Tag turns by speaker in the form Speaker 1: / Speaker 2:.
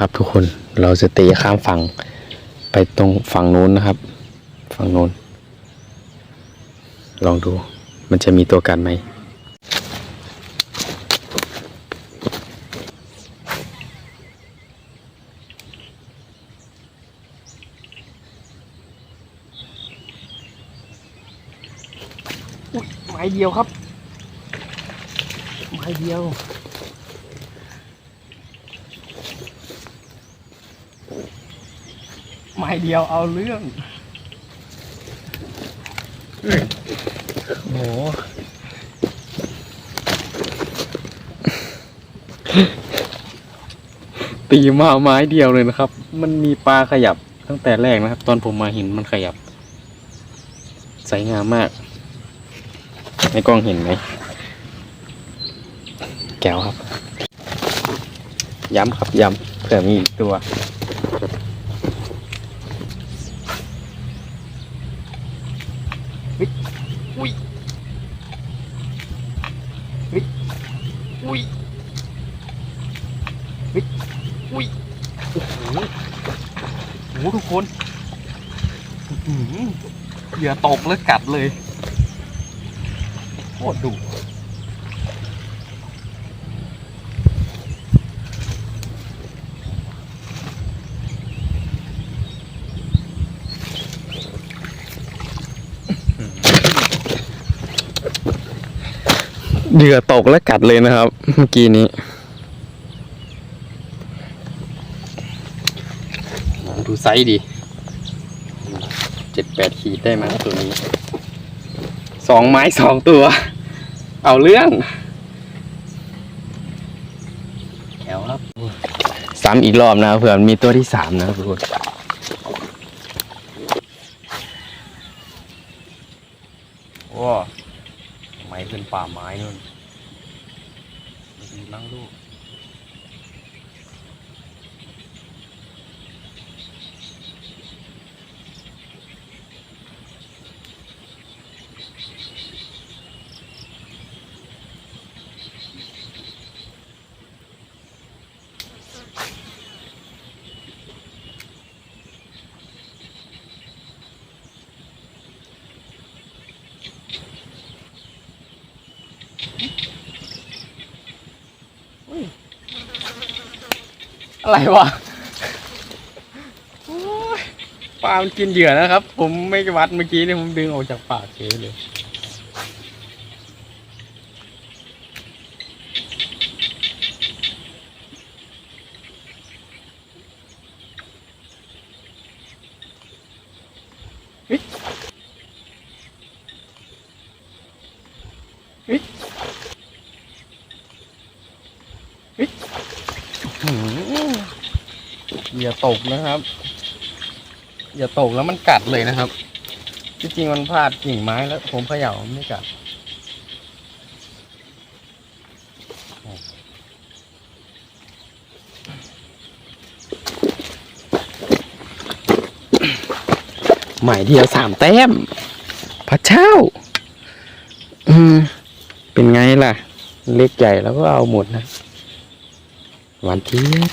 Speaker 1: ครับทุกคนเราจะตีข้ามฝั่งไปตรงฝั่งนู้นนะครับ ฝั่งนู้น ลองดูมันจะมีตัวกันไหม
Speaker 2: ไม้เดียวครับ ไม้เดียว ไม้ เดียวเอาเรื่องโอ้โห
Speaker 1: ตีมาไม้เดียวเลยนะครับ มันมีปลาขยับตั้งแต่แรกนะครับ ตอนผมมาเห็นมันขยับใสงามมาก ในกล้องเห็นไหม แก้วครับ ย้ำครับย้ำเผื่อมีอีกตัว
Speaker 2: อุ้ยเฮ้ยอุ้ยเฮ้ยอุ้ยโอ้โหโอ้โหทุกคนอื้อหือเหยื่อตกแล้วกัดเลยโคตรดุ
Speaker 1: เหยื่อตกและกัดเลยนะครับ เมื่อกี้นี้ ดูไซส์ดิเจ็ดแปดขีดได้มั้งตัวนี้ สองไม้สองตัว เอาเรื่องแถวครับซ้ำอีกรอบนะเผื่อมีตัวที่สามนะครับทุกคนโอ้ ไม้ขึ้นป่าไม้นู่นดีนั่งลูก อะไรวะโอ้ยปลามันกินเหยื่อนะครับ ผมไม่วัดเมื่อกี้เนี่ยผมดึงออกจากปากเฉยเลย เฮ้ยเฮ้ยเฮ้ย หื อย่าตกนะครับ อย่าตกแล้วมันกัดเลยนะครับจริงๆมันพลาดกิ่งไม้แล้ว ผมเขย่าไม่กัดใหมายเดียวสามแต้ม พระเจ้า อืม เป็นไงล่ะ เล็กใหญ่แล้วก็เอาหมดนะ หวานเทียบ